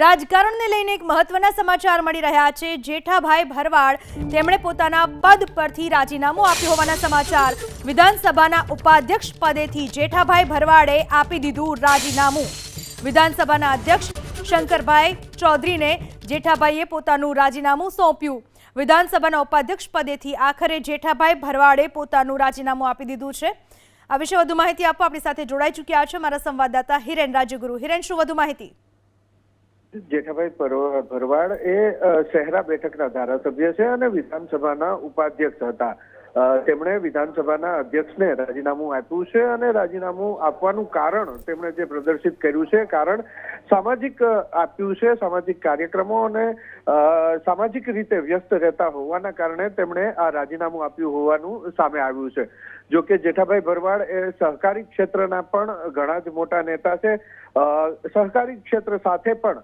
રાજકારણને લઈને એક મહત્વના સમાચાર મળી રહ્યા છે. જેઠાભાઈ ભરવાડ તેમણે પોતાના પદ પરથી રાજીનામું આપ્યું હોવાના સમાચાર. વિધાનસભાના ઉપાધ્યક્ષ પદેથી જેઠાભાઈ ભરવાડે આપી દીધું રાજીનામું. વિધાનસભાના અધ્યક્ષ શંકરભાઈ ચૌધરીને જેઠાભાઈએ પોતાનું રાજીનામું સોંપ્યું. વિધાનસભાના ઉપાધ્યક્ષ પદેથી આખરે જેઠાભાઈ ભરવાડે પોતાનું રાજીનામું આપી દીધું છે. આ વિશે વધુ માહિતી આપવા આપણી સાથે જોડાઈ ચૂક્યા છે મારા સંવાદદાતા હિરેન રાજગુરુ. હિરેન, શું વધુ માહિતી? જેઠાભાઈ ભરવાડ એ શહેરા બેઠકના ધારાસભ્ય છે અને વિધાનસભાના ઉપાધ્યક્ષ હતા. તેમણે વિધાનસભાના અધ્યક્ષને રાજીનામું આપ્યું છે અને રાજીનામું આપવાનું કારણ તેમણે જે પ્રદર્શિત કર્યું છે કારણ સામાજિક આપ્યું છે, સામાજિક કાર્યક્રમો અને સામાજિક રીતે વ્યસ્ત રહેતા હોવાના કારણે તેમણે આ રાજીનામું આપ્યું હોવાનું સામે આવ્યું છે. જો કે જેઠાભાઈ ભરવાડ એ સહકારી ક્ષેત્રના પણ ઘણા જ મોટા નેતા છે. સહકારી ક્ષેત્ર સાથે પણ